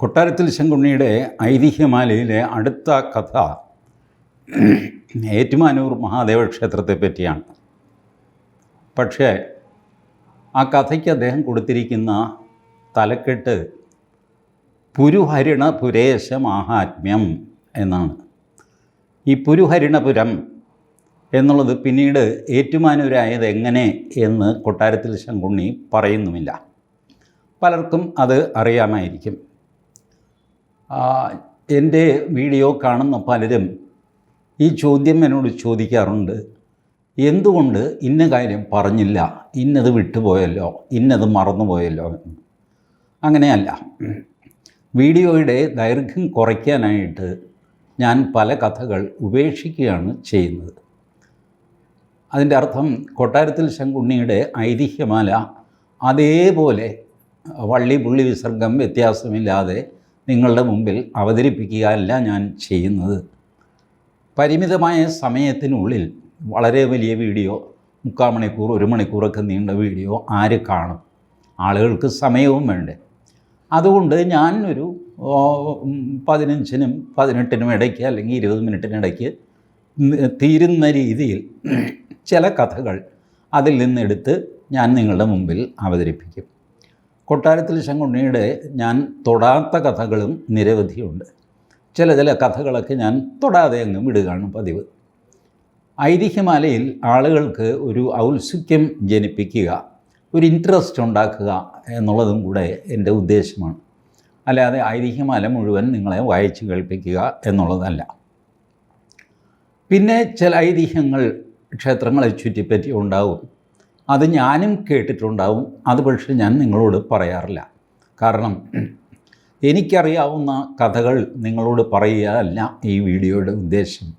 കൊട്ടാരത്തിൽ ശങ്കുണ്ണിയുടെ ഐതിഹ്യമാലയിലെ അടുത്ത കഥ ഏറ്റുമാനൂർ മഹാദേവ ക്ഷേത്രത്തെ പറ്റിയാണ്. പക്ഷേ ആ കഥയ്ക്ക് അദ്ദേഹം കൊടുത്തിരിക്കുന്ന തലക്കെട്ട് പുരുഹരിണ പുരേശ മാഹാത്മ്യം എന്നാണ്. ഈ പുരുഹരിണപുരം എന്നുള്ളത് പിന്നീട് ഏറ്റുമാനൂരായത് എങ്ങനെ എന്ന് കൊട്ടാരത്തിൽ ശങ്കുണ്ണി പറയുന്നുമില്ല. പലർക്കും അത് അറിയാമായിരിക്കും. എന്റെ വീഡിയോ കാണുന്ന പലരും ഈ ചോദ്യം എന്നോട് ചോദിക്കാറുണ്ട്. എന്തുകൊണ്ട് ഇന്ന കാര്യം പറഞ്ഞില്ല? ഇന്നത് വിട്ടുപോയല്ലോ? ഇന്നത് മറന്നുപോയല്ലോ? അങ്ങനെയല്ല. വീഡിയോയുടെ ദൈർഘ്യം കുറയ്ക്കാനായിട്ട് ഞാൻ പല കഥകൾ ഉപേക്ഷിക്കുകയാണ് ചെയ്യുന്നത്. അതിന്റെ അർത്ഥം കൊട്ടാരത്തിൽ ശങ്കുണ്ണിയുടെ ഐതിഹ്യമാല അതേപോലെ വള്ളി പുള്ളി വിസർഗം വ്യത്യാസമില്ലാതെ നിങ്ങളുടെ മുമ്പിൽ അവതരിപ്പിക്കുക അല്ല ഞാൻ ചെയ്യുന്നത്. പരിമിതമായ സമയത്തിനുള്ളിൽ വളരെ വലിയ വീഡിയോ മുക്കാൽ മണിക്കൂർ ഒരു മണിക്കൂറൊക്കെ നീണ്ട വീഡിയോ ആര് കാണും? ആളുകൾക്ക് സമയവും വേണ്ടേ. അതുകൊണ്ട് ഞാൻ ഒരു പതിനഞ്ചിനും പതിനെട്ടിനും ഇടയ്ക്ക് അല്ലെങ്കിൽ ഇരുപത് മിനിറ്റിനിടയ്ക്ക് തീരുന്ന രീതിയിൽ ചില കഥകൾ അതിൽ നിന്നെടുത്ത് ഞാൻ നിങ്ങളുടെ മുമ്പിൽ അവതരിപ്പിക്കും. കൊട്ടാരത്തിൽ ശങ്കുണ്ണിയുടെ ഞാൻ തൊടാത്ത കഥകളും നിരവധിയുണ്ട്. ചില ചില കഥകളൊക്കെ ഞാൻ തൊടാതെ അങ്ങ് വിടുകയാണ് പതിവ്. ഐതിഹ്യമാലയിൽ ആളുകൾക്ക് ഒരു ഔത്സുക്യം ജനിപ്പിക്കുക ഒരു ഇൻട്രസ്റ്റ് ഉണ്ടാക്കുക എന്നുള്ളതും കൂടെ എന്റെ ഉദ്ദേശമാണ്. അല്ലാതെ ഐതിഹ്യമാല മുഴുവൻ നിങ്ങളെ വായിച്ച് കേൾപ്പിക്കുക എന്നുള്ളതല്ല. പിന്നെ ചില ഐതിഹ്യങ്ങൾ ക്ഷേത്രങ്ങളെ ചുറ്റിപ്പറ്റി ഉണ്ടാവും. അത് ഞാനും കേട്ടിട്ടുണ്ടാവും. അത് പക്ഷേ ഞാൻ നിങ്ങളോട് പറയാറില്ല. കാരണം എനിക്കറിയാവുന്ന കഥകൾ നിങ്ങളോട് പറയുകയല്ല ഈ വീഡിയോയുടെ ഉദ്ദേശം.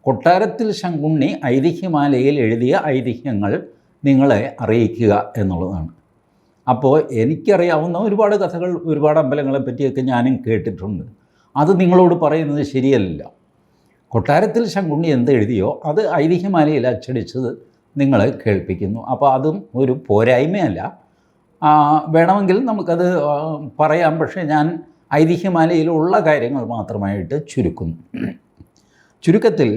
കൊട്ടാരത്തിൽ ശങ്കുണ്ണി ഐതിഹ്യമാലയിൽ എഴുതിയ ഐതിഹ്യങ്ങൾ നിങ്ങളെ അറിയിക്കുക എന്നുള്ളതാണ്. അപ്പോൾ എനിക്കറിയാവുന്ന ഒരുപാട് കഥകൾ ഒരുപാട് അമ്പലങ്ങളെ പറ്റിയൊക്കെ ഞാനും കേട്ടിട്ടുണ്ട്. അത് നിങ്ങളോട് പറയുന്നത് ശരിയല്ല. കൊട്ടാരത്തിൽ ശങ്കുണ്ണി എന്ത് എഴുതിയോ അത് ഐതിഹ്യമാലയിൽ അച്ചടിച്ചത് നിങ്ങളെ കേൾപ്പിക്കുന്നു. അപ്പോൾ അതും ഒരു പോരായ്മയല്ല. വേണമെങ്കിൽ നമുക്കത് പറയാം. പക്ഷേ ഞാൻ ഐതിഹ്യമാലയിലുള്ള കാര്യങ്ങൾ മാത്രമായിട്ട് ചുരുക്കുന്നു. ചുരുക്കത്തിൽ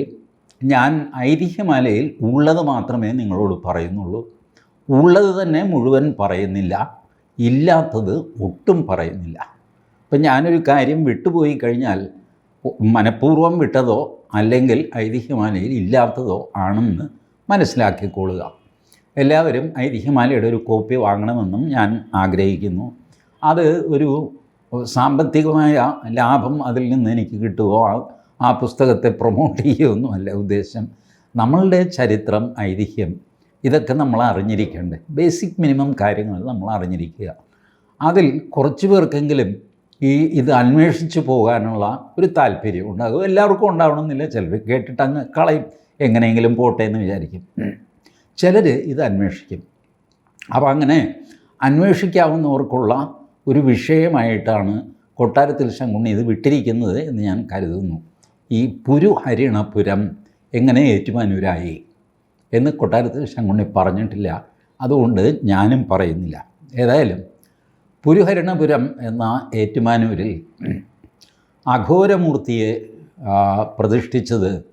ഞാൻ ഐതിഹ്യമാലയിൽ ഉള്ളത് മാത്രമേ നിങ്ങളോട് പറയുന്നുള്ളൂ. ഉള്ളത് തന്നെ മുഴുവൻ പറയുന്നില്ല. ഇല്ലാത്തത് ഒട്ടും പറയുന്നില്ല. ഇപ്പം ഞാനൊരു കാര്യം വിട്ടുപോയി കഴിഞ്ഞാൽ മനഃപൂർവം വിട്ടതോ അല്ലെങ്കിൽ ഐതിഹ്യമാലയിൽ ഇല്ലാത്തതോ ആണെന്ന് മനസ്സിലാക്കിക്കൊള്ളുക. എല്ലാവരും ഐതിഹ്യമാലയുടെ ഒരു കോപ്പി വാങ്ങണമെന്നും ഞാൻ ആഗ്രഹിക്കുന്നു. അത് ഒരു സാമ്പത്തികമായ ലാഭം അതിൽ നിന്ന് എനിക്ക് കിട്ടുമോ ആ- പുസ്തകത്തെ പ്രൊമോട്ട് ചെയ്യുകയൊന്നുമല്ല ഉദ്ദേശം. നമ്മളുടെ ചരിത്രം ഐതിഹ്യം ഇതൊക്കെ നമ്മൾ അറിഞ്ഞിരിക്കേണ്ടേ ബേസിക് മിനിമം കാര്യങ്ങൾ നമ്മൾ അറിഞ്ഞിരിക്കുക. അതിൽ കുറച്ച് പേർക്കെങ്കിലും ഈ ഇത് അന്വേഷിച്ച് പോകാനുള്ള ഒരു താല്പര്യം ഉണ്ടാകും. എല്ലാവർക്കും ഉണ്ടാവണമെന്നില്ല. ചിലർ കേട്ടിട്ട് അങ്ങ് കളയും. എങ്ങനെയെങ്കിലും പോട്ടെ എന്ന് വിചാരിക്കും. ചിലർ ഇത് അന്വേഷിക്കും. അപ്പോൾ അങ്ങനെ അന്വേഷിക്കാവുന്നവർക്കുള്ള ഒരു വിഷയമായിട്ടാണ് കൊട്ടാരത്തിൽ ശങ്കുണ്ണി ഇത് വിട്ടിരിക്കുന്നത് എന്ന് ഞാൻ കരുതുന്നു. ഈ പുരു ഹരിണപുരം എങ്ങനെ ഏറ്റുമാനൂരായി എന്ന് കൊട്ടാരത്തിൽ ശങ്കുണ്ണി പറഞ്ഞിട്ടില്ല. അതുകൊണ്ട് ഞാനും പറയുന്നില്ല. ഏതായാലും പുരുഹരണപുരം എന്ന ഏറ്റുമാനൂരിൽ അഘോരമൂർത്തിയെ പ്രതിഷ്ഠിച്ചത്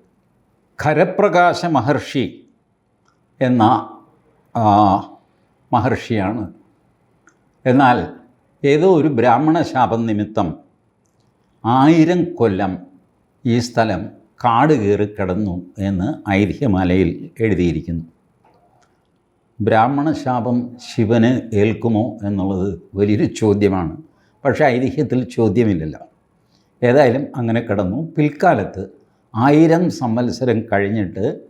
ഖരപ്രകാശ മഹർഷി എന്ന മഹർഷിയാണ്. എന്നാൽ ഏതോ ഒരു ബ്രാഹ്മണ ശാപം നിമിത്തം ആയിരം കൊല്ലം ഈ സ്ഥലം കാട് കയറി കിടന്നു എന്ന് ഐതിഹ്യമാലയിൽ എഴുതിയിരിക്കുന്നു. ബ്രാഹ്മണ ശാപം ശിവന് ഏൽക്കുമോ എന്നുള്ളത് വലിയൊരു ചോദ്യമാണ്. പക്ഷേ ഐതിഹ്യത്തിൽ ചോദ്യമില്ലല്ലോ. ഏതായാലും അങ്ങനെ കിടന്നു. പിൽക്കാലത്ത് ആയിരം സംവത്സരം കഴിഞ്ഞിട്ട്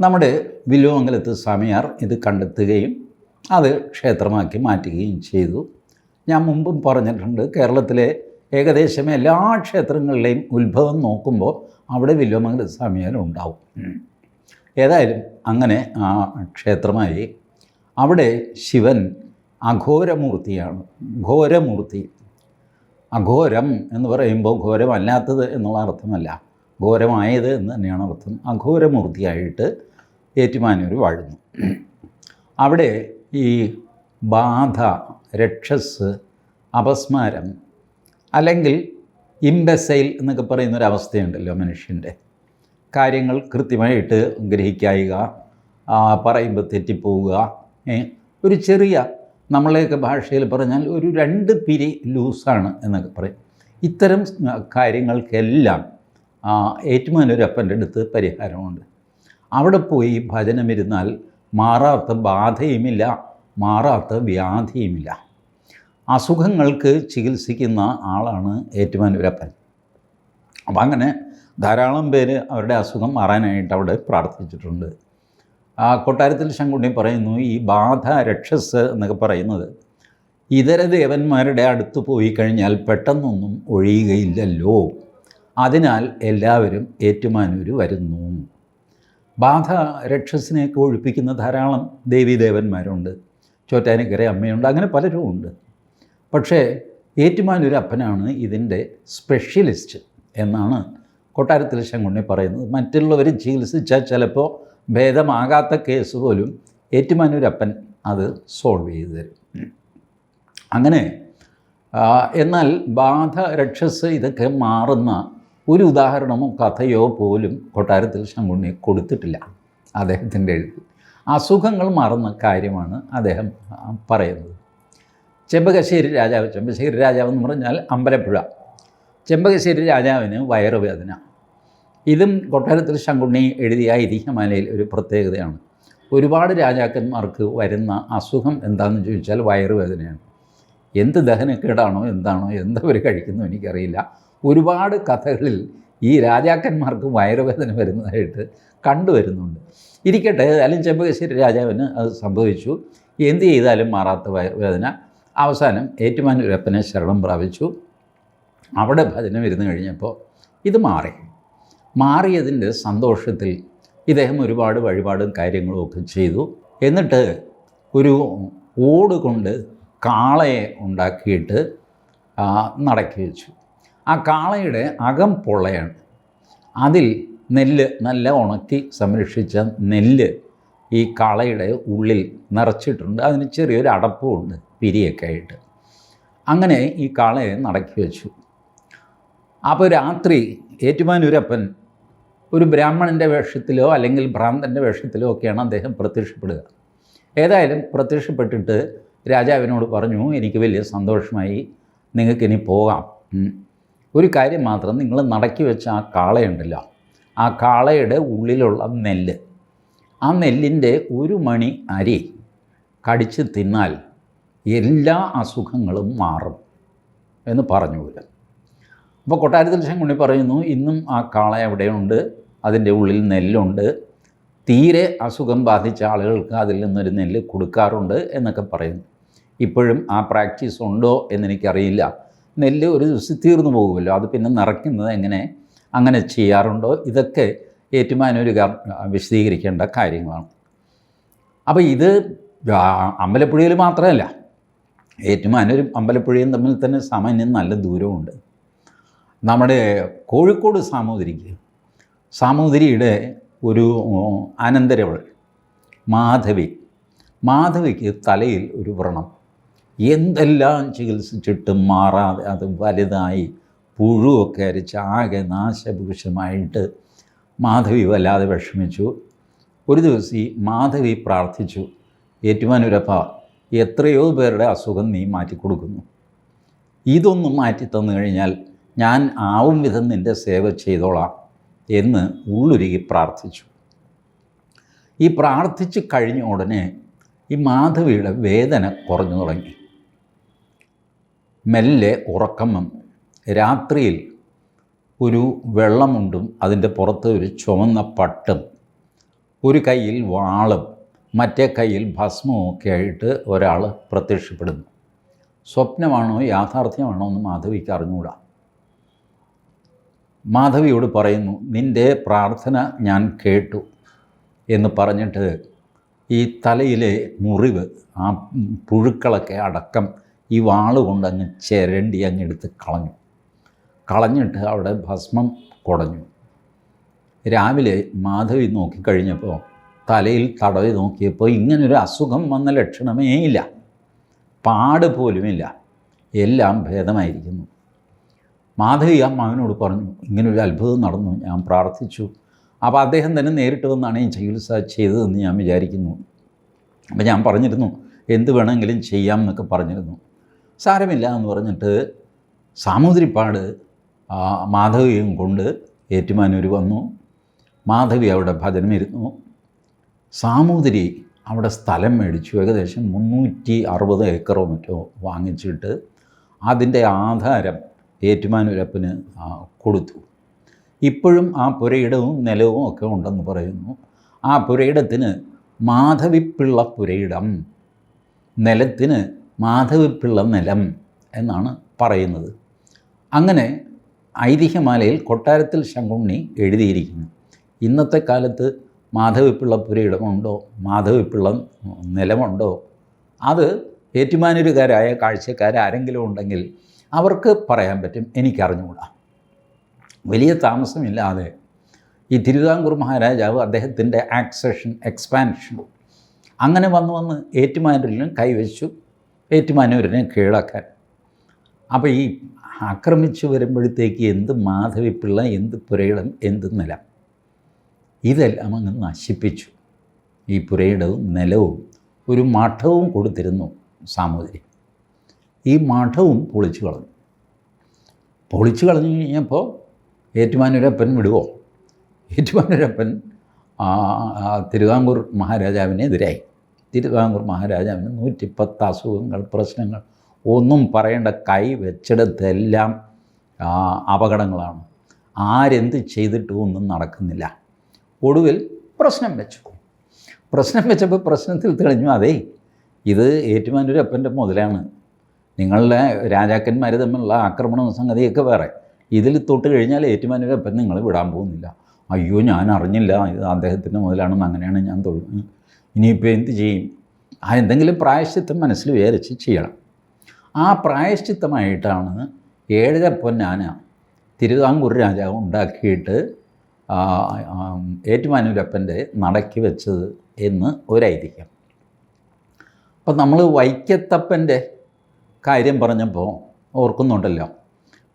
നമ്മുടെ വില്ലുമംഗലത്ത് സ്വാമിയാർ ഇത് കണ്ടെത്തുകയും അത് ക്ഷേത്രമാക്കി മാറ്റുകയും ചെയ്തു. ഞാൻ മുമ്പും പറഞ്ഞിട്ടുണ്ട് കേരളത്തിലെ ഏകദേശം എല്ലാ ക്ഷേത്രങ്ങളിലെയും ഉത്ഭവം നോക്കുമ്പോൾ അവിടെ വില്ലുമംഗല സ്വാമിയാർ ഉണ്ടാവും. ഏതായാലും അങ്ങനെ ആ ക്ഷേത്രമായി അവിടെ ശിവൻ അഘോരമൂർത്തിയാണ്. ഘോരമൂർത്തി. അഘോരം എന്ന് പറയുമ്പോൾ ഘോരമല്ലാത്തത് എന്നുള്ള അർത്ഥമല്ല. ഘോരമായത് എന്ന് തന്നെയാണ് അർത്ഥം. അഘോരമൂർത്തിയായിട്ട് ഏറ്റുമാനൂർ വാഴുന്നു. അവിടെ ഈ ബാധ രക്ഷസ് അപസ്മാരം അല്ലെങ്കിൽ ഇംബസൈൽ എന്നൊക്കെ പറയുന്നൊരവസ്ഥയുണ്ടല്ലോ മനുഷ്യന്റെ. കാര്യങ്ങൾ കൃത്യമായിട്ട് ഗ്രഹിക്കായുക പറയുമ്പോൾ തെറ്റിപ്പോവുക ഒരു ചെറിയ നമ്മളെയൊക്കെ ഭാഷയിൽ പറഞ്ഞാൽ ഒരു രണ്ട് പിരി ലൂസാണ് എന്നൊക്കെ പറയും. ഇത്തരം കാര്യങ്ങൾക്കെല്ലാം ഏറ്റുമാനൂരപ്പന്റെ അടുത്ത് പരിഹാരമുണ്ട്. അവിടെ പോയി ഭജനമിരുന്നാൽ മാറാത്ത ബാധയുമില്ല മാറാത്ത വ്യാധിയുമില്ല. അസുഖങ്ങൾക്ക് ചികിത്സിക്കുന്ന ആളാണ് ഏറ്റുമാനൂരപ്പൻ അപ്പം അങ്ങനെ ധാരാളം പേര് അവരുടെ അസുഖം മാറാനായിട്ട് അവിടെ പ്രാർത്ഥിച്ചിട്ടുണ്ട്. ആ കൊട്ടാരത്തിൽ ശങ്കുണ്ണി പറയുന്നു ഈ ബാധ രക്ഷസ് എന്നൊക്കെ പറയുന്നത്. ഇതര ദേവന്മാരുടെ അടുത്ത് പോയി കഴിഞ്ഞാൽ പെട്ടെന്നൊന്നും ഒഴിയുകയില്ലല്ലോ. അതിനാൽ എല്ലാവരും ഏറ്റുമാനൂർ വരുന്നു. ബാധ രക്ഷസിനെയൊക്കെ ഒഴിപ്പിക്കുന്ന ധാരാളം ദേവീദേവന്മാരുണ്ട്. ചോറ്റാനിക്കര അമ്മയുണ്ട് അങ്ങനെ പലരും ഉണ്ട്. പക്ഷേ ഏറ്റുമാനൂർ അപ്പനാണ് ഇതിന്റെ സ്പെഷ്യലിസ്റ്റ് എന്നാണ് കൊട്ടാരത്തിൽ ശങ്കുണ്ണി പറയുന്നത്. മറ്റുള്ളവർ ചികിത്സിച്ചാൽ ചിലപ്പോൾ ഭേദമാകാത്ത കേസ് പോലും ഏറ്റുമാനൂരപ്പൻ അത് സോൾവ് ചെയ്ത് തരും. അങ്ങനെ എന്നാൽ ബാധ രക്ഷസ് ഇതൊക്കെ മാറുന്ന ഒരു ഉദാഹരണമോ കഥയോ പോലും കൊട്ടാരത്തിൽ ശങ്കുണ്ണി കൊടുത്തിട്ടില്ല അദ്ദേഹത്തിന്റെ എഴുത്ത് അസുഖങ്ങൾ മറന്ന കാര്യമാണ് അദ്ദേഹം പറയുന്നത്. ചെമ്പകശ്ശേരി രാജാവ് ചെമ്പകശ്ശേരി രാജാവ് എന്ന് പറഞ്ഞാൽ അമ്പലപ്പുഴ. ചെമ്പകശ്ശേരി രാജാവിന് വയറുവേദന. ഇതും കൊട്ടാരത്തിൽ ശങ്കുണ്ണി എഴുതിയ ഐതിഹ്യമാലയിൽ ഒരു പ്രത്യേകതയാണ്. ഒരുപാട് രാജാക്കന്മാർക്ക് വരുന്ന അസുഖം എന്താണെന്ന് ചോദിച്ചാൽ വയറുവേദനയാണ്. എന്ത് ദഹനക്കേടാണോ എന്താണോ എന്താ എന്തവർ കഴിക്കുന്നു എനിക്കറിയില്ല. ഒരുപാട് കഥകളിൽ ഈ രാജാക്കന്മാർക്ക് വയറുവേദന വരുന്നതായിട്ട് കണ്ടുവരുന്നുണ്ട് ഇരിക്കട്ടെ ഏതായാലും ചെമ്പകശ്ശേരി രാജാവിന് അത് സംഭവിച്ചു. എന്ത് ചെയ്താലും മാറാത്ത വയറുവേദന അവസാനം ഏറ്റുമാനൂരപ്പനെ ശരണം പ്രാപിച്ചു. അവിടെ ഭജനം ഇരുന്ന് കഴിഞ്ഞപ്പോൾ ഇത് മാറി. മാറിയതിന്റെ സന്തോഷത്തിൽ ഇദ്ദേഹം ഒരുപാട് വഴിപാടും കാര്യങ്ങളും ഒക്കെ ചെയ്തു. എന്നിട്ട് ഒരു ഓട് കൊണ്ട് കാളയെ ഉണ്ടാക്കിയിട്ട് നടക്കി വെച്ചു. ആ കാളയുടെ അകം പൊള്ളയാണ്. അതിൽ നെല്ല് നല്ല ഉണക്കി സംരക്ഷിച്ച നെല്ല് ഈ കാളയുടെ ഉള്ളിൽ നിറച്ചിട്ടുണ്ട്. അതിന് ചെറിയൊരു അടപ്പുമുണ്ട് പിരിയൊക്കെ ആയിട്ട്. അങ്ങനെ ഈ കാളയെ നടക്കി വെച്ചു. അപ്പോൾ രാത്രി ഏറ്റുമാനൂരപ്പൻ ഒരു ബ്രാഹ്മണന്റെ വേഷത്തിലോ അല്ലെങ്കിൽ ഭ്രാന്തന്റെ വേഷത്തിലോ ഒക്കെയാണ് അദ്ദേഹം പ്രത്യക്ഷപ്പെടുക. ഏതായാലും പ്രത്യക്ഷപ്പെട്ടിട്ട് രാജാവിനോട് പറഞ്ഞു എനിക്ക് വലിയ സന്തോഷമായി നിങ്ങൾക്കിനി പോകാം. ഉം. ഒരു കാര്യം മാത്രം നിങ്ങൾ നടക്കി വെച്ച ആ കാളയുണ്ടല്ലോ. ആ കാളയുടെ ഉള്ളിലുള്ള നെല്ല്. ആ നെല്ലിന്റെ ഒരു മണി അരി കടിച്ച് തിന്നാൽ എല്ലാ അസുഖങ്ങളും മാറും എന്ന് പറഞ്ഞു വരും അപ്പോൾ കൊട്ടാരത്തിൽ ശങ്കുണ്ണി പറയുന്നു ഇന്നും ആ കാള എവിടെയുണ്ട്? അതിന്റെ ഉള്ളിൽ നെല്ലുണ്ട്. തീരെ അസുഖം ബാധിച്ച ആളുകൾക്ക് അതിൽ നിന്നൊരു നെല്ല് കൊടുക്കാറുണ്ട് എന്നൊക്കെ പറയുന്നു. ഇപ്പോഴും ആ പ്രാക്ടീസ് ഉണ്ടോ എന്നെനിക്കറിയില്ല. നെല്ല് ഒരു ദിവസം തീർന്നു പോകുമല്ലോ. അത് പിന്നെ നിറയ്ക്കുന്നത് എങ്ങനെ അങ്ങനെ ചെയ്യാറുണ്ടോ? ഇതൊക്കെ ഏറ്റുമാനൂരുകാർ വിശദീകരിക്കേണ്ട കാര്യങ്ങളാണ്. അപ്പോൾ ഇത് അമ്പലപ്പുഴയിൽ മാത്രമല്ല ഏറ്റുമാനൂരും അമ്പലപ്പുഴയും തമ്മിൽ തന്നെ സാമാന്യം നല്ല ദൂരമുണ്ട്. നമ്മുടെ കോഴിക്കോട് സാമൂതിരിക്ക് സാമൂതിരിയുടെ ഒരു അനന്തരവൾ മാധവി. മാധവിക്ക് തലയിൽ ഒരു വ്രണം. എന്തെല്ലാം ചികിത്സിച്ചിട്ടും മാറാതെ അത് വലുതായി പുഴുവൊക്കെ അരിച്ച് ആകെ നാശഭൂഷമായിട്ട് മാധവി വല്ലാതെ വിഷമിച്ചു. ഒരു ദിവസം ഈ മാധവി പ്രാർത്ഥിച്ചു ഏറ്റുമാനൂരപ്പ എത്രയോ പേരുടെ അസുഖം നീ മാറ്റിക്കൊടുക്കുന്നു. ഇതൊന്നും മാറ്റി തന്നു കഴിഞ്ഞാൽ ഞാൻ ആവും വിധം നിന്റെ സേവ ചെയ്തോളാം എന്ന് ഉള്ളുരുകി പ്രാർത്ഥിച്ചു. ഈ പ്രാർത്ഥിച്ച് കഴിഞ്ഞ ഉടനെ ഈ മാധവിയുടെ വേദന കുറഞ്ഞു തുടങ്ങി. മെല്ലെ ഉറക്കം വന്നു. രാത്രിയിൽ ഒരു വെള്ളമുണ്ടും അതിന്റെ പുറത്ത് ഒരു ചുവന്ന പട്ടും ഒരു കയ്യിൽ വാളും മറ്റേ കയ്യിൽ ഭസ്മവും ഒക്കെ ആയിട്ട് ഒരാൾ പ്രത്യക്ഷപ്പെടുന്നു. സ്വപ്നമാണോ യാഥാർത്ഥ്യമാണോ എന്ന് മാധവിക്ക് അറിഞ്ഞുകൂടാ മാധവിയോട് പറയുന്നു നിന്റെ പ്രാർത്ഥന ഞാൻ കേട്ടു എന്ന് പറഞ്ഞിട്ട് ഈ തലയിലെ മുറിവ് ആ പുഴുക്കളൊക്കെ അടക്കം ഈ വാൾ കൊണ്ട് അങ്ങ് ചിരണ്ടി അങ്ങ് എടുത്ത് കളഞ്ഞു. കളഞ്ഞിട്ട് അവിടെ ഭസ്മം കുടഞ്ഞു. രാവിലെ മാധവി നോക്കിക്കഴിഞ്ഞപ്പോൾ തലയിൽ തടവി നോക്കിയപ്പോൾ ഇങ്ങനൊരു അസുഖം വന്ന ലക്ഷണമേ ഇല്ല. പാട് പോലുമില്ല എല്ലാം ഭേദമായിരിക്കുന്നു. മാധവി ആ മകനോട് പറഞ്ഞു ഇങ്ങനൊരു അത്ഭുതം നടന്നു. ഞാൻ പ്രാർത്ഥിച്ചു. അപ്പോൾ അദ്ദേഹം തന്നെ നേരിട്ട് വന്നാണ് ഈ ചികിത്സ ചെയ്തതെന്ന് ഞാൻ വിചാരിക്കുന്നു. അപ്പോൾ ഞാൻ പറഞ്ഞിരുന്നു എന്ത് വേണമെങ്കിലും ചെയ്യാം എന്നൊക്കെ പറഞ്ഞിരുന്നു. സാരമില്ല എന്ന് പറഞ്ഞിട്ട് സാമൂതിരിപ്പാട് മാധവിയും കൊണ്ട് ഏറ്റുമാനൂർ വന്നു. മാധവി അവിടെ ഭജനമിരുന്നു. സാമൂതിരി അവിടെ സ്ഥലം മേടിച്ചു. ഏകദേശം മുന്നൂറ്റി അറുപത് ഏക്കറോ മറ്റോ വാങ്ങിച്ചിട്ട് അതിന്റെ ആധാരം ഏറ്റുമാനൂരപ്പന് കൊടുത്തു. ഇപ്പോഴും ആ പുരയിടവും നിലവും ഒക്കെ ഉണ്ടെന്ന് പറയുന്നു. ആ പുരയിടത്തിന് മാധവിപ്പിള്ള പുരയിടം. നിലത്തിന് മാധവിപ്പിള്ള നിലം എന്നാണ് പറയുന്നത്. അങ്ങനെ ഐതിഹ്യമാലയിൽ കൊട്ടാരത്തിൽ ശങ്കുണ്ണി എഴുതിയിരിക്കുന്നു. ഇന്നത്തെ കാലത്ത് മാധവിപ്പിള്ള പുരയിടമുണ്ടോ മാധവിപ്പിള്ള നിലമുണ്ടോ? അത് ഏറ്റുമാനൂരുകാരായ കാഴ്ചക്കാരാരെങ്കിലും ഉണ്ടെങ്കിൽ അവർക്ക് പറയാൻ പറ്റും. എനിക്കറിഞ്ഞുകൂടാ. വലിയ താമസമില്ലാതെ ഈ തിരുവിതാംകൂർ മഹാരാജാവ് അദ്ദേഹത്തിന്റെ ആക്സഷൻ എക്സ്പാൻഷൻ അങ്ങനെ വന്ന് വന്ന് ഏറ്റുമാനൂരിലും കൈവച്ചു. ഏറ്റുമാനൂരിനെ കീഴാക്കാൻ അപ്പോൾ ഈ ആക്രമിച്ചു വരുമ്പോഴത്തേക്ക് എന്ത് മാധവിപ്പിള്ള എന്ത് പുരയിടം എന്ത് നില? ഇതെല്ലാം അങ്ങ് നശിപ്പിച്ചു. ഈ പുരയിടവും നിലവും ഒരു മഠവും കൊടുത്തിരുന്നു സാമൂതിരി. ഈ മഠവും പൊളിച്ചു കളഞ്ഞു. പൊളിച്ചു കളഞ്ഞു കഴിഞ്ഞപ്പോൾ ഏറ്റുമാനൂരപ്പൻ വിടുവോ? ഏറ്റുമാനൂരപ്പൻ തിരുവിതാംകൂർ മഹാരാജാവിനെതിരായി. തിരുവിതാംകൂർ മഹാരാജാവിന് നൂറ്റിപ്പത്ത് അസുഖങ്ങൾ പ്രശ്നങ്ങൾ ഒന്നും പറയേണ്ട കൈ വെച്ചിടത്തെല്ലാം അപകടങ്ങളാണ്. ആരെന്ത് ചെയ്തിട്ടും ഒന്നും നടക്കുന്നില്ല. ഒടുവിൽ പ്രശ്നം വെച്ചു. പ്രശ്നം വെച്ചപ്പോൾ പ്രശ്നത്തിൽ തെളിഞ്ഞു അതേ ഇത് ഏറ്റുമാനൂരപ്പന്റെ മുതലാണ്. നിങ്ങളുടെ രാജാക്കന്മാർ തമ്മിലുള്ള ആക്രമണ സംഗതിയൊക്കെ വേറെ. ഇതിൽ തൊട്ട് കഴിഞ്ഞാൽ ഏറ്റുമാനൂരപ്പൻ നിങ്ങൾ വിടാൻ പോകുന്നില്ല. അയ്യോ ഞാൻ അറിഞ്ഞില്ല ഇത് അദ്ദേഹത്തിന്റെ മുതലാണെന്ന് അങ്ങനെയാണ് ഞാൻ തൊഴുന്നത് ഇനിയിപ്പോൾ എന്ത് ചെയ്യും? ആ എന്തെങ്കിലും പ്രായശ്ചിത്തം മനസ്സിൽ വിചാരിച്ച് ചെയ്യണം. ആ പ്രായശ്ചിത്തമായിട്ടാണ് ഏഴര പൊന്നാന തിരുവിതാംകൂർ രാജാവ് ഉണ്ടാക്കിയിട്ട് ഏറ്റുമാനൂരപ്പന്റെ നടക്കി വെച്ചത് എന്ന് ഒരൈതിഹ്യം. അപ്പം നമ്മൾ വൈക്കത്തപ്പന്റെ കാര്യം പറഞ്ഞപ്പോൾ ഓർക്കുന്നുണ്ടല്ലോ.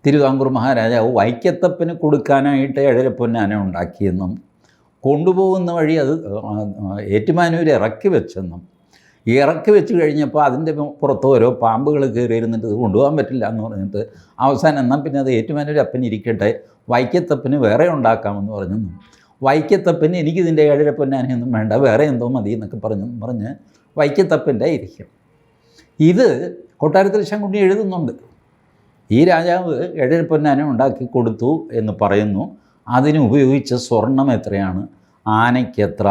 തിരുവിതാംകൂർ മഹാരാജാവ് വൈക്കത്തപ്പന് കൊടുക്കാനായിട്ട് ഏഴര പൊന്നാന ഉണ്ടാക്കിയെന്നും കൊണ്ടുപോകുന്ന വഴി അത് ഏറ്റുമാനൂർ ഇറക്കി വെച്ചെന്നും. ഇറക്കി വെച്ച് കഴിഞ്ഞപ്പോൾ അതിന്റെ പുറത്ത് ഓരോ പാമ്പുകൾ കയറി ഇരുന്നിട്ട് ഇത് കൊണ്ടുപോകാൻ പറ്റില്ല എന്ന് പറഞ്ഞിട്ട് അവസാനം എന്നാൽ പിന്നെ അത് ഏറ്റുമാനൂർ അപ്പൻ ഇരിക്കട്ടെ വൈക്കത്തപ്പന് വേറെ ഉണ്ടാക്കാമെന്ന് പറഞ്ഞെന്നും. വൈക്കത്തപ്പന് എനിക്കിതിന്റെ ഏഴര പൊന്നാനൊന്നും വേണ്ട വേറെ എന്തോ മതി എന്നൊക്കെ പറഞ്ഞു പറഞ്ഞ് വൈക്കത്തപ്പന്റെ ഇരിക്കും. ഇത് കൊട്ടാരത്തിൽ ശങ്കുണ്ണി എഴുതുന്നുണ്ട്. ഈ രാജാവ് ഏഴര പൊന്നാന ഉണ്ടാക്കി കൊടുത്തു എന്ന് പറയുന്നു. അതിന് ഉപയോഗിച്ച സ്വർണം എത്രയാണ്? ആനയ്ക്കെത്ര?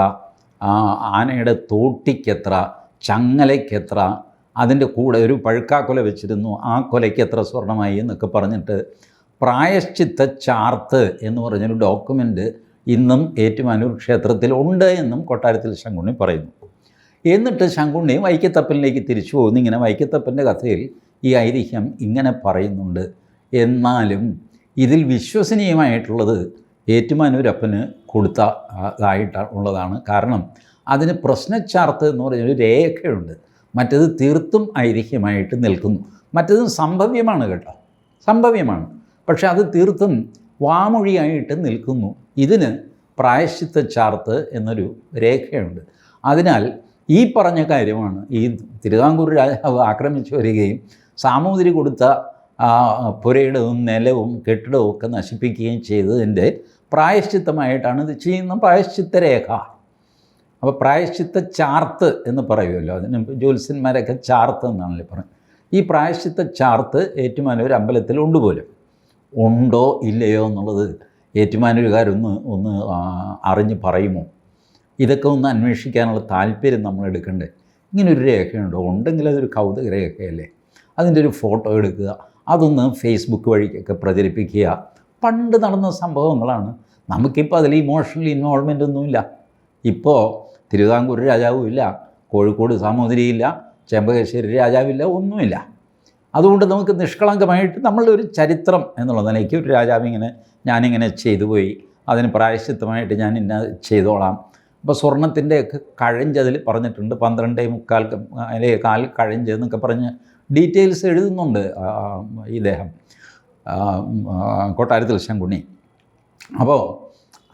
ആനയുടെ തോട്ടിക്കെത്ര? ചങ്ങലയ്ക്കെത്ര? അതിന്റെ കൂടെ ഒരു പഴുക്കാക്കൊല വെച്ചിരുന്നു. ആ കൊലയ്ക്ക് എത്ര സ്വർണമായി എന്നൊക്കെ പറഞ്ഞിട്ട് പ്രായശ്ചിത്ത ചാർത്ത് എന്ന് പറഞ്ഞൊരു ഡോക്യുമെന്റ് ഇന്നും ഏറ്റുമാനൂർ ക്ഷേത്രത്തിൽ ഉണ്ട് എന്നും കൊട്ടാരത്തിൽ ശങ്കുണ്ണി പറയുന്നു. എന്നിട്ട് ശങ്കുണ്ണി വൈക്കത്തപ്പനിലേക്ക് തിരിച്ചു പോകുന്നു. ഇങ്ങനെ വൈക്കത്തപ്പന്റെ കഥയിൽ ഈ ഐതിഹ്യം ഇങ്ങനെ പറയുന്നുണ്ട്. എന്നാലും ഇതിൽ വിശ്വസനീയമായിട്ടുള്ളത് ഏറ്റുമാനൂരപ്പന് കൊടുത്ത ആയിട്ട് ഉള്ളതാണ്. കാരണം അതിന് പ്രശ്നച്ചാർത്ത് എന്ന് പറഞ്ഞൊരു രേഖയുണ്ട്. മറ്റത് തീർത്തും ഐതിഹ്യമായിട്ട് നിൽക്കുന്നു. മറ്റത് സംഭവ്യമാണ് കേട്ടോ. സംഭവ്യമാണ്. പക്ഷേ അത് തീർത്തും വാമൊഴിയായിട്ട് നിൽക്കുന്നു. ഇതിന് പ്രായശ്ചിത്ത ചാർത്ത് എന്നൊരു രേഖയുണ്ട്. അതിനാൽ ഈ പറഞ്ഞ കാര്യമാണ് ഈ തിരുവിതാംകൂർ രാജാവ് ആക്രമിച്ചു വരികയും സാമൂതിരി കൊടുത്ത പുരയിടവും നിലവും കെട്ടിടവും ഒക്കെ നശിപ്പിക്കുകയും ചെയ്തതിന്റെ പ്രായശ്ചിത്തമായിട്ടാണ് ഇത് ചെയ്യുന്ന പ്രായശ്ചിത്ത രേഖ അപ്പോൾ പ്രായശ്ചിത്ത ചാർത്ത് എന്ന് പറയുമല്ലോ. അതിന് ജ്യോത്സ്യന്മാരൊക്കെ ചാർത്ത് എന്നാണല്ലോ പറയുന്നത് ഈ പ്രായശ്ചിത്ത ചാർത്ത് ഏറ്റുമാനൂർ അമ്പലത്തിൽ ഉണ്ട് പോലും. ഉണ്ടോ ഇല്ലയോ എന്നുള്ളത് ഏറ്റുമാനൂരുകാരൊന്ന് ഒന്ന് അറിഞ്ഞ് പറയുമോ? ഇതൊക്കെ ഒന്ന് അന്വേഷിക്കാനുള്ള താല്പര്യം നമ്മൾ എടുക്കണ്ടേ ഇങ്ങനൊരു രേഖയുണ്ടോ? ഉണ്ടെങ്കിൽ അതൊരു കൗതുക രേഖയല്ലേ? അതിന്റെ ഒരു ഫോട്ടോ എടുക്കുക. അതൊന്ന് ഫേസ്ബുക്ക് വഴിക്കൊക്കെ പ്രചരിപ്പിക്കുക. പണ്ട് നടന്ന സംഭവങ്ങളാണ്. നമുക്കിപ്പോൾ അതിൽ ഇമോഷണൽ ഇൻവോൾവ്മെന്റ് ഒന്നുമില്ല. ഇപ്പോൾ തിരുവിതാംകൂർ രാജാവും ഇല്ല കോഴിക്കോട് സാമൂതിരിയില്ല ചെമ്പകശ്ശേരി രാജാവില്ല ഒന്നുമില്ല. അതുകൊണ്ട് നമുക്ക് നിഷ്കളങ്കമായിട്ട് നമ്മളുടെ ഒരു ചരിത്രം എന്നുള്ള നിലയ്ക്ക് ഒരു രാജാവ് ഇങ്ങനെ ഞാനിങ്ങനെ ചെയ്തു പോയി. അതിന് പ്രായശ്ചിത്തമായിട്ട് ഞാൻ ഇന്ന ചെയ്തോളാം. അപ്പോൾ സ്വർണത്തിന്റെയൊക്കെ കഴഞ്ച് പറഞ്ഞിട്ടുണ്ട്. പന്ത്രണ്ടേ മുക്കാൽ അല്ലെങ്കിൽ കാൽ കഴഞ്ച് പറഞ്ഞ് ഡീറ്റെയിൽസ് എഴുതുന്നുണ്ട് ഇദ്ദേഹം കൊട്ടാരത്തിൽ ശങ്കുണ്ണി. അപ്പോൾ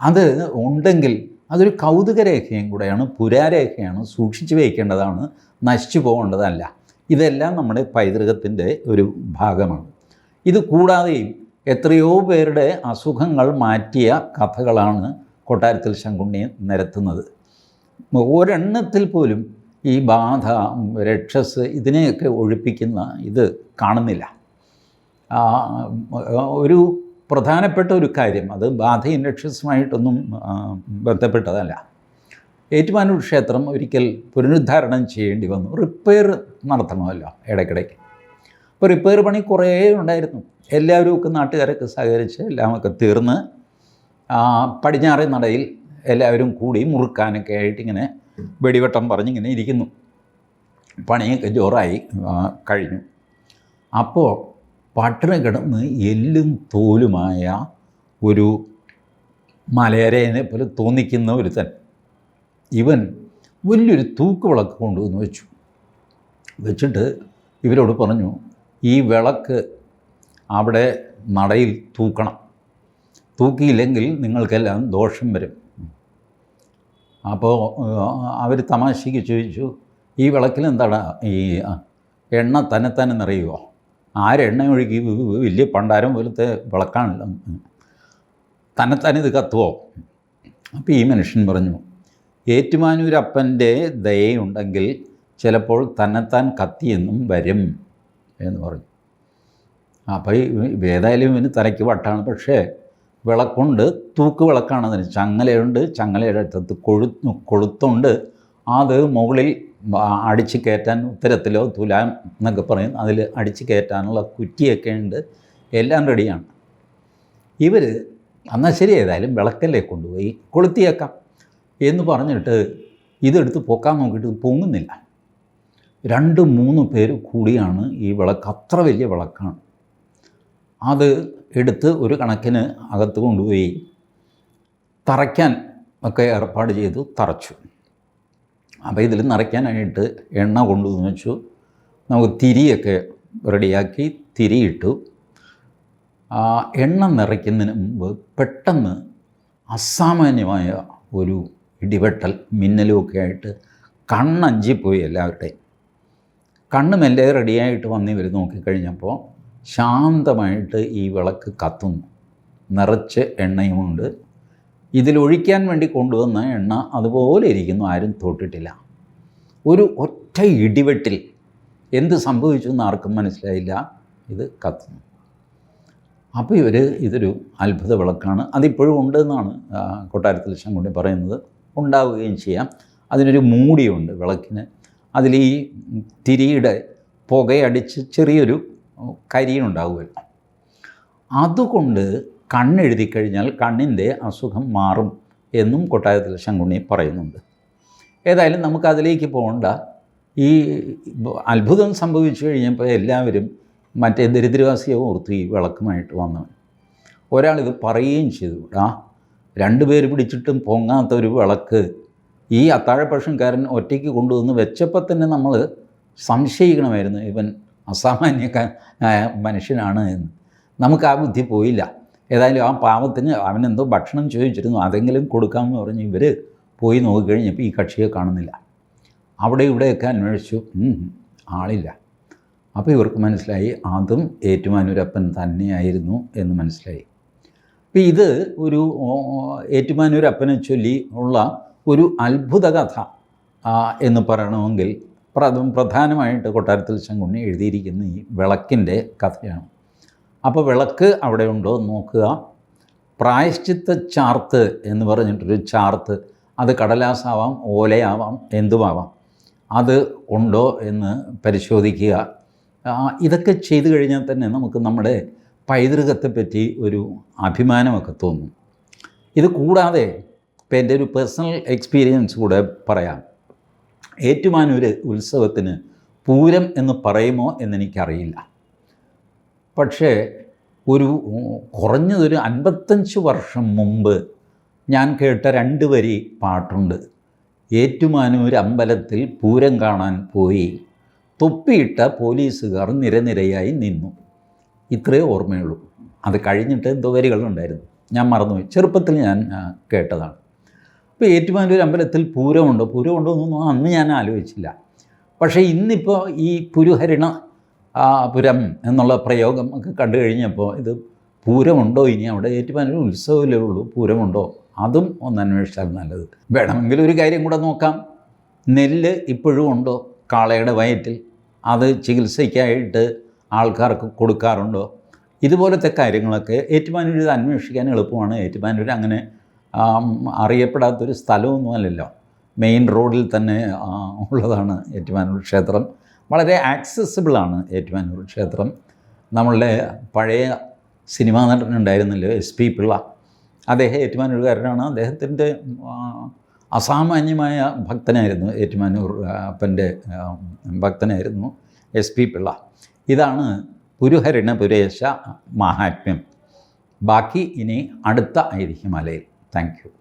അത് ഉണ്ടെങ്കിൽ അതൊരു കൗതുകരേഖയും കൂടെയാണ് പുരാരേഖയാണ് സൂക്ഷിച്ചു വയ്ക്കേണ്ടതാണ് നശിച്ചു പോകേണ്ടതല്ല. ഇതെല്ലാം നമ്മുടെ പൈതൃകത്തിന്റെ ഒരു ഭാഗമാണ്. ഇത് കൂടാതെയും എത്രയോ പേരുടെ അസുഖങ്ങൾ മാറ്റിയ കഥകളാണ് കൊട്ടാരത്തിൽ ശങ്കുണ്ണി നിരത്തുന്നത്. ഒരെണ്ണത്തിൽ പോലും ഈ ബാധ രക്ഷസ് ഇതിനെയൊക്കെ ഒഴിപ്പിക്കുന്ന ഇത് കാണുന്നില്ല. ഒരു പ്രധാനപ്പെട്ട ഒരു കാര്യം. അത് ബാധ ഇൻഡക്ഷൻസുമായിട്ടൊന്നും ബന്ധപ്പെട്ടതല്ല. ഏറ്റുമാനൂർ ക്ഷേത്രം ഒരിക്കൽ പുനരുദ്ധാരണം ചെയ്യേണ്ടി വന്നു. റിപ്പയർ നടത്തണമല്ലോ ഇടയ്ക്കിടയ്ക്ക്. അപ്പോൾ റിപ്പയർ പണി കുറേ ഉണ്ടായിരുന്നു. എല്ലാവരും ഒക്കെ നാട്ടുകാരൊക്കെ സഹകരിച്ച് എല്ലാമൊക്കെ തീർന്ന് പടിഞ്ഞാറേ നടയിൽ എല്ലാവരും കൂടി മുറുക്കാനൊക്കെ ആയിട്ട് ഇങ്ങനെ വെടിവട്ടം പറഞ്ഞിങ്ങനെ ഇരിക്കുന്നു. പണിയൊക്കെ ജോറായി കഴിഞ്ഞു. അപ്പോൾ പട്ടണ കിടന്ന് എല്ലും തോലുമായ ഒരു മലയരേനെ പോലെ തോന്നിക്കുന്ന ഒരുത്തൻ. ഇവൻ വലിയൊരു തൂക്കുവിളക്ക് കൊണ്ടുവന്ന് വെച്ചു. വെച്ചിട്ട് ഇവരോട് പറഞ്ഞു ഈ വിളക്ക് അവിടെ നടയിൽ തൂക്കണം. തൂക്കിയില്ലെങ്കിൽ നിങ്ങൾക്കെല്ലാം ദോഷം വരും. അപ്പോൾ അവർ തമാശയ്ക്ക് ചോദിച്ചു ഈ വിളക്കിൽ എന്താണ് ഈ എണ്ണ തന്നെ തന്നെ നിറയുമോ ആരെണ്ണ ഒഴുകി വലിയ പണ്ടാരം പോലത്തെ വിളക്കാണല്ലോ. തന്നെത്താനെ ഇത് കത്തുവോ? അപ്പോൾ ഈ മനുഷ്യൻ പറഞ്ഞു ഏറ്റുമാനൂരപ്പന്റെ ദയയുണ്ടെങ്കിൽ ചിലപ്പോൾ തന്നെത്താൻ കത്തിയെന്നും വരും എന്ന് പറഞ്ഞു. അപ്പോൾ ഈ ഏതായാലും ഇവന് തലയ്ക്ക് വട്ടാണ്. പക്ഷേ വിളക്കുണ്ട് തൂക്ക് വിളക്കാണ് അതിന്. ചങ്ങലയുണ്ട് ചങ്ങലയുടെ അടുത്തത് കൊഴു കൊളുത്തുണ്ട് അത് മുകളിൽ അടിച്ച് കയറ്റാൻ ഉത്തരത്തിലോ തുലാം എന്നൊക്കെ പറയും അതിൽ അടിച്ചു കയറ്റാനുള്ള കുറ്റിയൊക്കെ ഉണ്ട്. എല്ലാം റെഡിയാണ്. ഇവർ എന്നാൽ ശരി ഏതായാലും വിളക്കല്ലേ കൊണ്ടുപോയി. കൊളുത്തിയേക്കാം എന്ന് പറഞ്ഞിട്ട് ഇതെടുത്ത് പൊക്കാൻ നോക്കിയിട്ട് പൊങ്ങുന്നില്ല. രണ്ട് മൂന്ന് പേര് കൂടിയാണ് ഈ വിളക്ക്. അത്ര വലിയ വിളക്കാണ്. അത് എടുത്ത് ഒരു കണക്കിന് അകത്ത് കൊണ്ടുപോയി തറയ്ക്കാൻ ഒക്കെ ഏർപ്പാട് ചെയ്തു തറച്ചു. അപ്പോൾ ഇതിൽ നിറയ്ക്കാനായിട്ട് എണ്ണ കൊണ്ടുവന്ന് വെച്ചു നമുക്ക് തിരിയൊക്കെ റെഡിയാക്കി തിരിയിട്ടു. ആ എണ്ണ നിറയ്ക്കുന്നതിന് മുമ്പ് പെട്ടെന്ന് അസാമാന്യമായ ഒരു ഇടിവെട്ടൽ മിന്നലും ഒക്കെ ആയിട്ട് കണ്ണഞ്ചിപ്പോയി എല്ലാവരുടെയും. കണ്ണ് മെല്ലെ റെഡിയായിട്ട് വന്ന് ഇവർ നോക്കിക്കഴിഞ്ഞപ്പോൾ ശാന്തമായിട്ട് ഈ വിളക്ക് കത്തുന്നു. നിറച്ച് എണ്ണയുമുണ്ട്. ഇതിലൊഴിക്കാൻ വേണ്ടി കൊണ്ടുവന്ന എണ്ണ അതുപോലെ ഇരിക്കുന്നു. ആരും തൊട്ടിട്ടില്ല. ഒരു ഒറ്റ ഇടിവെട്ടിൽ എന്ത് സംഭവിച്ചു എന്ന് ആർക്കും മനസ്സിലായില്ല. ഇത് കത്തുന്നു. അപ്പോൾ ഇവർ ഇതൊരു അത്ഭുത വിളക്കാണ്. അതിപ്പോഴും ഉണ്ടെന്നാണ് ആ, കൊട്ടാരത്തിൽ ശങ്കുണ്ണി പറയുന്നത്. ഉണ്ടാവുകയും ചെയ്യാം. അതിനൊരു മൂടിയുണ്ട് വിളക്കിന്. അതിൽ ഈ തിരിയുടെ പുകയടിച്ച് ചെറിയൊരു കരിയുണ്ടാവുമല്ലോ അതുകൊണ്ട് കണ്ണെഴുതി കഴിഞ്ഞാൽ കണ്ണിന്റെ അസുഖം മാറും എന്നും കൊട്ടാരത്തിൽ ശങ്കുണ്ണി പറയുന്നുണ്ട്. ഏതായാലും നമുക്ക് അതിലേക്ക് പോകണ്ട. ഈ അത്ഭുതം സംഭവിച്ചു കഴിഞ്ഞപ്പോൾ എല്ലാവരും മറ്റേ ദരിദ്രവാസിയെ ഓർത്ത് വിളക്കുമായിട്ട് വന്നവൻ. ഒരാളിത് പറയുകയും ചെയ്തു. ആ രണ്ടുപേര് പിടിച്ചിട്ടും പൊങ്ങാത്ത ഒരു വിളക്ക്. ഈ അത്താഴപക്ഷംകാരൻ ഒറ്റയ്ക്ക് കൊണ്ടുവന്ന് വെച്ചപ്പോൾ തന്നെ നമ്മൾ സംശയിക്കണമായിരുന്നു. ഇവൻ അസാമാന്യ മനുഷ്യനാണ് എന്ന്. നമുക്ക് ആ ബുദ്ധി പോയില്ല. ഏതായാലും ആ പാവത്തിന് അവനെന്തോ ഭക്ഷണം ചോദിച്ചിരുന്നു. അതെങ്കിലും കൊടുക്കാമെന്ന് പറഞ്ഞ് ഇവർ പോയി നോക്കിക്കഴിഞ്ഞപ്പോൾ ഈ കക്ഷിയെ കാണുന്നില്ല. അവിടെ ഇവിടെയൊക്കെ അന്വേഷിച്ചു. ആളില്ല. അപ്പോൾ ഇവർക്ക് മനസ്സിലായി അതും ഏറ്റുമാനൂരപ്പൻ തന്നെയായിരുന്നു എന്ന് മനസ്സിലായി. അപ്പോൾ ഇത് ഒരു ഏറ്റുമാനൂരപ്പനെ ചൊല്ലി ഉള്ള ഒരു അത്ഭുത കഥ എന്ന് പറയണമെങ്കിൽ പ്രധാനമായിട്ട് കൊട്ടാരത്തിൽ ശങ്കുണ്ണി എഴുതിയിരിക്കുന്ന ഈ വിളക്കിന്റെ കഥയാണ്. അപ്പോൾ വിളക്ക് അവിടെ ഉണ്ടോ എന്ന് നോക്കുക. പ്രായശ്ചിത്ത ചാർത്ത് എന്ന് പറഞ്ഞിട്ടൊരു ചാർത്ത്. അത് കടലാസാവാം ഓലയാവാം എന്തുമാവാം അത് ഉണ്ടോ എന്ന് പരിശോധിക്കുക. ഇതൊക്കെ ചെയ്തു കഴിഞ്ഞാൽ തന്നെ നമുക്ക് നമ്മുടെ പൈതൃകത്തെപ്പറ്റി ഒരു അഭിമാനമൊക്കെ തോന്നും. ഇത് കൂടാതെ ഇപ്പം എന്റെ ഒരു പേഴ്സണൽ എക്സ്പീരിയൻസ് കൂടെ പറയാം. ഏറ്റുമാനൂർ ഉത്സവത്തിന് പൂരം എന്ന് പറയുമോ എന്നെനിക്കറിയില്ല. പക്ഷേ ഒരു കുറഞ്ഞതൊരു അൻപത്തഞ്ച് വർഷം മുമ്പ് ഞാൻ കേട്ട രണ്ട് വരി പാട്ടുണ്ട്. ഏറ്റുമാനൂർ അമ്പലത്തിൽ പൂരം കാണാൻ പോയി. തൊപ്പിയിട്ട പോലീസുകാർ നിരനിരയായി നിന്നു. ഇത്രേ ഓർമ്മയുള്ളൂ. അത് കഴിഞ്ഞിട്ട് എന്തോ വരികളുണ്ടായിരുന്നു ഞാൻ മറന്നുപോയി. ചെറുപ്പത്തിൽ ഞാൻ കേട്ടതാണ്. ഇപ്പോൾ ഏറ്റുമാനൂർ അമ്പലത്തിൽ പൂരമുണ്ടോ. പൂരമുണ്ടോ എന്നൊന്നും അന്ന് ഞാൻ ആലോചിച്ചില്ല. പക്ഷേ ഇന്നിപ്പോൾ ഈ പുരുഹരിണ ആ, പുരം എന്നുള്ള പ്രയോഗം ഒക്കെ കണ്ടു കഴിഞ്ഞപ്പോൾ ഇത് പൂരമുണ്ടോ ഇനി? അവിടെ ഏറ്റുമാനൂർ ഉത്സവമല്ലേ ഉള്ളൂ പൂരമുണ്ടോ? അതും ഒന്ന് അന്വേഷിച്ചാൽ നല്ലത്. വേണമെങ്കിൽ ഒരു കാര്യം കൂടെ നോക്കാം. നെല്ല് ഇപ്പോഴും ഉണ്ടോ കാളയുടെ വയറ്റിൽ? അത് ചികിത്സയ്ക്കായിട്ട് ആൾക്കാർക്ക് കൊടുക്കാറുണ്ടോ? ഇതുപോലത്തെ കാര്യങ്ങളൊക്കെ ഏറ്റുമാനൂർ ഇത് അന്വേഷിക്കാൻ എളുപ്പമാണ്. ഏറ്റുമാനൂർ അങ്ങനെ അറിയപ്പെടാത്തൊരു അറിയപ്പെടാത്തൊരു സ്ഥലമൊന്നുമല്ലല്ലോ. മെയിൻ റോഡിൽ തന്നെ ഉള്ളതാണ് ഏറ്റുമാനൂർ ക്ഷേത്രം. വളരെ ആക്സസിബിളാണ് ഏറ്റുമാനൂർ ക്ഷേത്രം. നമ്മളുടെ പഴയ സിനിമാ നടനുണ്ടായിരുന്നല്ലോ എസ് പി പിള്ള. അദ്ദേഹം ഏറ്റുമാനൂരുകാരനാണ്. അദ്ദേഹത്തിന്റെ അസാമാന്യമായ ഭക്തനായിരുന്നു ഏറ്റുമാനൂർ അപ്പന്റെ ഭക്തനായിരുന്നു എസ് പി പിള്ള. ഇതാണ് പുരുഹരിണ പുരേശ മഹാത്മ്യം. ബാക്കി ഇനി അടുത്ത ഐതിഹ്യമാലയിൽ. Thank you.